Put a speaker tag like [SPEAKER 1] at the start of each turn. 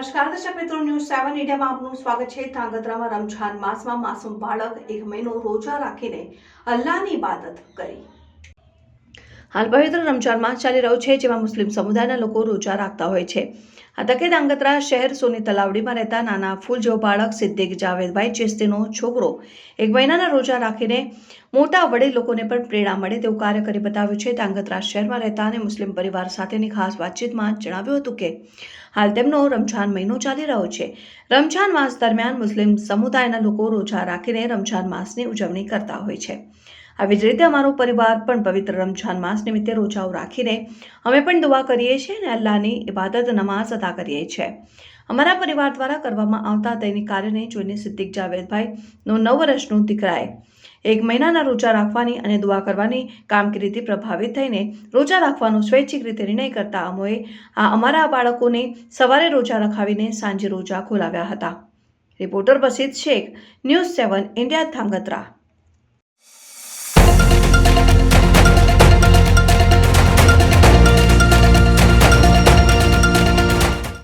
[SPEAKER 1] નમસ્કાર, દર્શક મિત્રો, ન્યૂઝ સેવન ઇન્ડિયામાં આપનું સ્વાગત છે. ધ્રાંગધ્રામાં રમઝાન માસમાં માસૂમ બાળક એક મહિનો રોજા રાખીને અલ્લાહની ઇબાદત કરી. હાલ પવિત્ર રમઝાન માસ ચાલી રહ્યો છે, જેમાં મુસ્લિમ સમુદાયના લોકો રોજા રાખતા હોય છે. આ તકે ધાંગધ્રા શહેર સોની તલાવડીમાં રહેતા નાના ફૂલ જેવો બાળક સિદ્દીક જાવેદભાઈ ચિસ્તીનો છોકરો એક મહિનાના રોજા રાખીને મોટા વડીલ લોકોને પણ પ્રેરણા મળે તેવું કાર્ય કરી બતાવ્યું છે. ધાંગધ્રા શહેરમાં રહેતા અને મુસ્લિમ પરિવાર સાથેની ખાસ વાતચીતમાં જણાવ્યું હતું કે, હાલ તેમનો રમઝાન મહિનો ચાલી રહ્યો છે. રમઝાન માસ દરમિયાન મુસ્લિમ સમુદાયના લોકો રોજા રાખીને રમઝાન માસની ઉજવણી કરતા હોય છે. આવી જ રીતે અમારો પરિવાર પણ પવિત્ર રમઝાન માસ નિમિત્તે રોજાઓ રાખીને અમે પણ દુઆ કરીએ છીએ અને અલ્લાહની ઇબાદત નમાઝ અદા કરીએ છીએ. અમારા પરિવાર દ્વારા કરવામાં આવતા દૈનિક કાર્યને જોઈને સિદ્દીક જાવેદભાઈનો નવ વર્ષનો દીકરાએ એક મહિનાના રોજા રાખવાની અને દુઆ કરવાની કામગીરીથી પ્રભાવિત થઈને રોજા રાખવાનો સ્વૈચ્છિક રીતે નિર્ણય કરતા અમોએ આ અમારા બાળકોને સવારે રોજા રખાવીને સાંજે રોજા ખોલાવ્યા હતા. Reporter Basid Shaikh, news seven, India, Dhrangadhra.